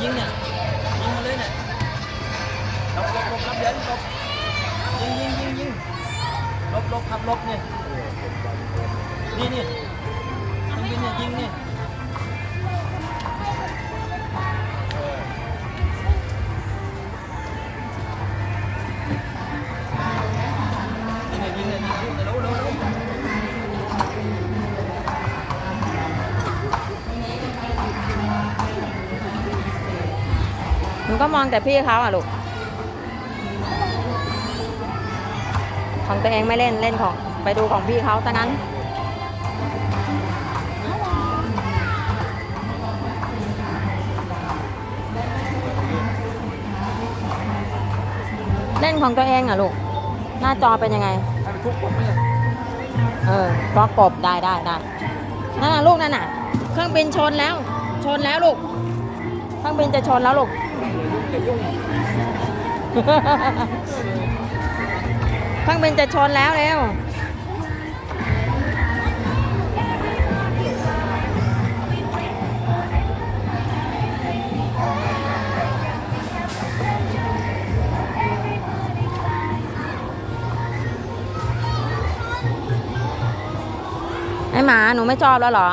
ยิงเนี่ยยิงมาเลยเนี่ยหลบหลบหลบรับเดินหลบยิงยิงยิงยิงหลบหลบขับหลบเนี่ยนี่นี่ยิงเนี่ยยิงเนี่ย นูก็มองแต่พี่เขาอะลูก ของตัวเองไม่เล่นเล่นของ ไปดูของพี่เขาตอนนั้น เล่นของตัวเองอะลูก หน้าจอเป็นยังไงทุบผมเออบล็อกกบได้ได้ได้นั่นลูกนั่นน่ะ เครื่องบินชนแล้ว ชนแล้วลูก เครื่องบินจะชนแล้วลูก จะยุ่งเครื่องบนจะชนแล้วเร็วไอหมา หนูไม่ชอบแล้วเหรอ